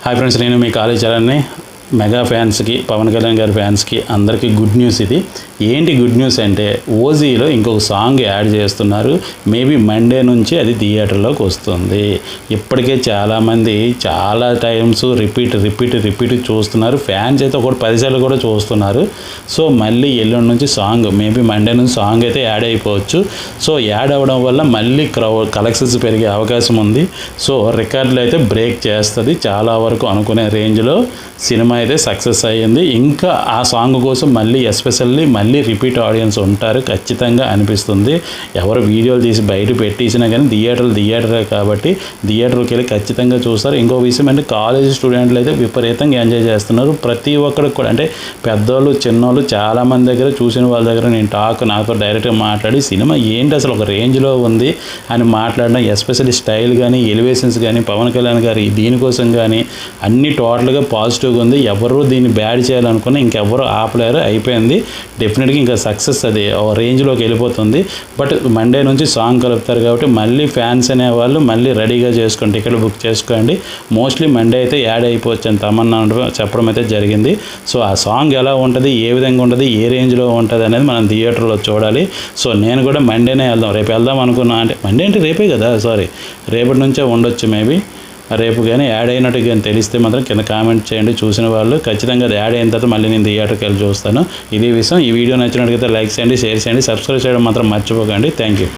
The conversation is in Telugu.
హాయ్ ఫ్రెండ్స్ నేను మీ కాలేజ్ చరణ్ని మెగా ఫ్యాన్స్కి పవన్ కళ్యాణ్ గారి ఫ్యాన్స్కి అందరికీ గుడ్ న్యూస్ ఇది. ఏంటి గుడ్ న్యూస్ అంటే ఓజీలో ఇంకొక సాంగ్ యాడ్ చేస్తున్నారు. మేబీ మండే నుంచి అది థియేటర్లోకి వస్తుంది. ఇప్పటికే చాలామంది చాలా టైమ్స్ రిపీట్ రిపీట్ రిపీట్ చూస్తున్నారు. ఫ్యాన్స్ అయితే ఒకటి పదిసార్లు కూడా చూస్తున్నారు. సో మళ్ళీ ఎల్లుండి నుంచి సాంగ్ మేబీ మండే నుంచి సాంగ్ అయితే యాడ్ అయిపోవచ్చు. సో యాడ్ అవ్వడం వల్ల మళ్ళీ క్రౌ కలెక్షన్స్ పెరిగే అవకాశం ఉంది. సో రికార్డులు అయితే బ్రేక్ చేస్తుంది. చాలా వరకు అనుకునే రేంజ్లో సినిమా అయితే సక్సెస్ అయ్యింది. ఇంకా ఆ సాంగ్ కోసం మళ్ళీ ఎస్పెషల్లీ మళ్ళీ రిపీట్ ఆడియన్స్ ఉంటారు. ఖచ్చితంగా అనిపిస్తుంది. ఎవరు వీడియోలు తీసి బయట పెట్టేసినా కానీ థియేటర్లు థియేటరే కాబట్టి థియేటర్కి వెళ్ళి ఖచ్చితంగా చూస్తారు. ఇంకో విషయం అంటే కాలేజ్ స్టూడెంట్లు అయితే విపరీతంగా ఎంజాయ్ చేస్తున్నారు. ప్రతి ఒక్కరికి కూడా అంటే పెద్దోళ్ళు చిన్నోళ్ళు చాలామంది దగ్గర చూసిన వాళ్ళ దగ్గర నేను టాక్ నాతో డైరెక్ట్గా మాట్లాడి సినిమా ఏంటి అసలు ఒక రేంజ్లో ఉంది అని మాట్లాడడం ఎస్పెషల్లీ స్టైల్ కానీ ఎలివేషన్స్ కానీ పవన్ కళ్యాణ్ గారి దీనికోసం కానీ అన్ని టోటల్గా పాజిటివ్గా ఉంది. ఎవరు దీన్ని బ్యాడ్ చేయాలనుకున్నా ఇంకెవరు ఆపలేరు అయిపోయింది. డెఫినెట్గా ఇంకా సక్సెస్ అది రేంజ్లోకి వెళ్ళిపోతుంది. బట్ మండే నుంచి సాంగ్ కలుపుతారు కాబట్టి మళ్ళీ ఫ్యాన్స్ అనేవాళ్ళు మళ్ళీ రెడీగా చేసుకోండి టికెట్ బుక్ చేసుకోండి. మోస్ట్లీ మండే అయితే యాడ్ అయిపోవచ్చు అని తమన్నా చెప్పడం అయితే జరిగింది. సో ఆ సాంగ్ ఎలా ఉంటుంది ఏ విధంగా ఉంటుంది ఏ రేంజ్లో ఉంటుంది అనేది మనం థియేటర్లో చూడాలి. సో నేను కూడా మండేనే వెళ్దాం రేపు వెళ్దాం అనుకున్నా అంటే మండే అంటే రేపే కదా సారీ రేపటి నుంచే ఉండొచ్చు మేబీ రేపు కానీ యాడ్ అయినట్టు కానీ తెలిస్తే మాత్రం కింద కామెంట్ చేయండి. చూసిన వాళ్ళు ఖచ్చితంగా అది యాడ్ అయిన తర్వాత మళ్ళీ నేను థియేటర్కి వెళ్ళి చూస్తాను. ఇది విషయం. ఈ వీడియో నచ్చినట్టుగా లైక్ చేయండి షేర్ చేయండి సబ్స్క్రైబ్ చేయడం మాత్రం మర్చిపోకండి. Thank you.